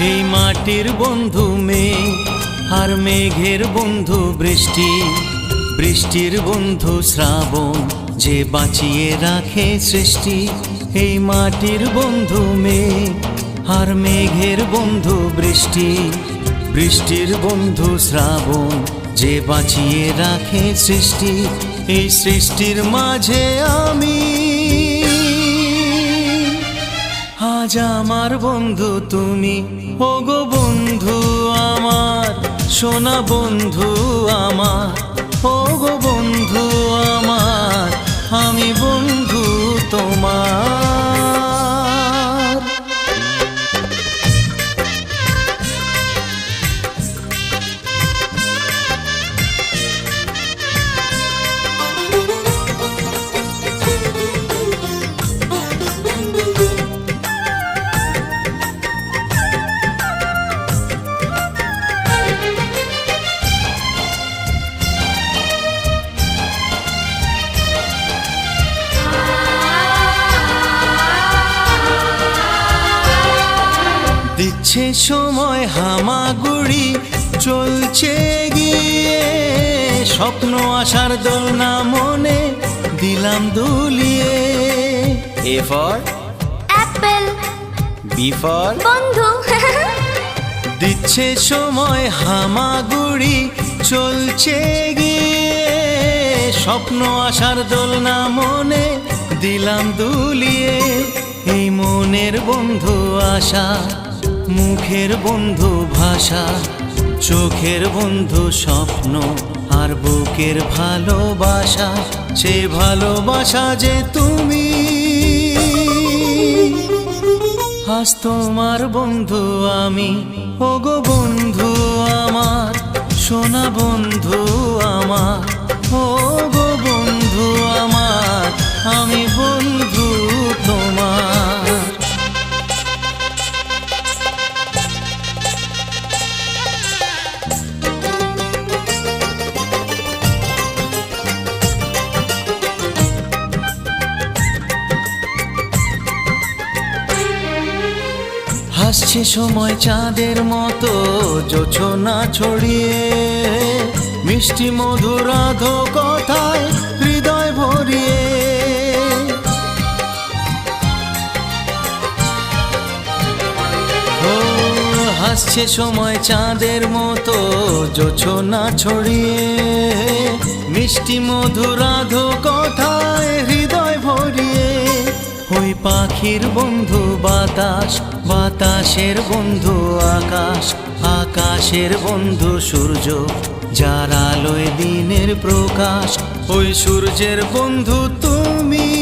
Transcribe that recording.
এই মাটির বন্ধু মেঘ আর মেঘের বন্ধু বৃষ্টি। বৃষ্টির বন্ধু শ্রাবণ, যে বাঁচিয়ে রাখে সৃষ্টি। এই মাটির বন্ধু মেঘ আর মেঘের বন্ধু বৃষ্টি। বৃষ্টির বন্ধু শ্রাবণ, যে বাঁচিয়ে রাখে সৃষ্টি। এই সৃষ্টির মাঝে আমি আজ আমার বন্ধু তুমি। ওগো বন্ধু আমার সোনা বন্ধু আমার ওগো বন্ধু আমার। দিচ্ছে সময় হামাগুড়ি চলছে গিয়ে। স্বপ্ন আসার দোলনা মনে দিলাম দুলিয়ে। A for? Apple. B for? বন্ধু। দিচ্ছে সময় হামাগুড়ি চলছে গিয়ে। স্বপ্ন আসার দোলনা মনে দিলাম দুলিয়ে। এই মনের বন্ধু আশা। মুখের বন্ধু ভাষা, চোখের বন্ধু স্বপ্ন আর বুকের ভালোবাসা, সে ভালোবাসা যে তুমি। আজ তোমার বন্ধু আমি, ওগো বন্ধু আমার, সোনা বন্ধু আমার। হাসছে সময় চাঁদের মতো, জোছনা ছড়িয়ে। মিষ্টি মধুরাধ কথায় হৃদয় ভরিয়ে। হাসছে সময় চাঁদের মতো, জোছনা ছড়িয়ে। মিষ্টি মধুরাধ কথায় হৃদয় ওই পাখির বন্ধু বাতাস, বাতাসের বন্ধু আকাশ, আকাশের বন্ধু সূর্য, যার আলোয় দিনের প্রকাশ। ওই সূর্যের বন্ধু তুমি।